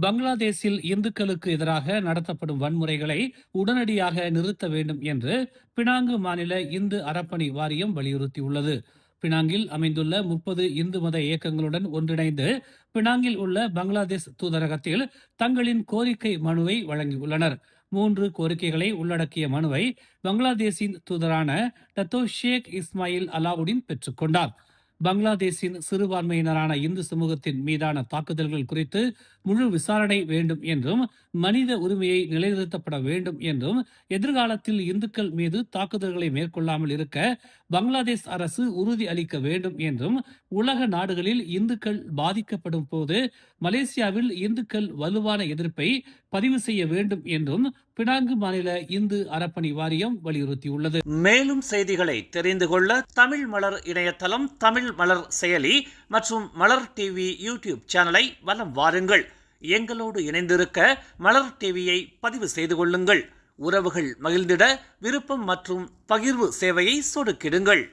பங்களாதேஷில் இந்துக்களுக்கு எதிராக நடத்தப்படும் வன்முறைகளை உடனடியாக நிறுத்த வேண்டும் என்று பினாங்கு மாநில இந்து அறப்பணி வாரியம் வலியுறுத்தியுள்ளது. பினாங்கில் அமைந்துள்ள முப்பது இந்து மத இயக்கங்களுடன் ஒன்றிணைந்து பினாங்கில் உள்ள பங்களாதேஷ் தூதரகத்தில் தங்களின் கோரிக்கை மனுவை வழங்கியுள்ளனர். மூன்று கோரிக்கைகளை உள்ளடக்கிய மனுவை பங்களாதேஷின் தூதரான டத்தோ ஷேக் இஸ்மாயில் அலாவுடின் பெற்றுக்கொண்டார் பங்களாதேஷின் சிறுபான்மையினரான இந்து சமூகத்தின் மீதான தாக்குதல்கள் குறித்து முழு விசாரணை வேண்டும் என்றும் மனித உரிமையை நிலைநிறுத்தப்பட வேண்டும் என்றும் எதிர்காலத்தில் இந்துக்கள் மீது தாக்குதல்களை மேற்கொள்ளாமல் இருக்க பங்களாதேஷ் அரசு உறுதி அளிக்க வேண்டும் என்றும் உலக நாடுகளில் இந்துக்கள் பாதிக்கப்படும் போது மலேசியாவில் இந்துக்கள் வலுவான எதிர்ப்பை பதிவு செய்ய வேண்டும் என்றும் பினாங்கு மாநில இந்து அறப்பணி வாரியம் வலியுறுத்தியுள்ளது. மேலும் செய்திகளை தெரிந்து கொள்ள தமிழ் மலர் இணையதளம் தமிழ் மலர் செயலி மற்றும் மலர் டிவி யூடியூப் சேனலை வலம் வாருங்கள். எங்களோடு இணைந்திருக்க மலர் டிவியை பதிவு செய்து கொள்ளுங்கள். உறவுகள் மகிழ்ந்திட விருப்பம் மற்றும் பகிர்வு சேவையை சொடுக்கிடுங்கள்.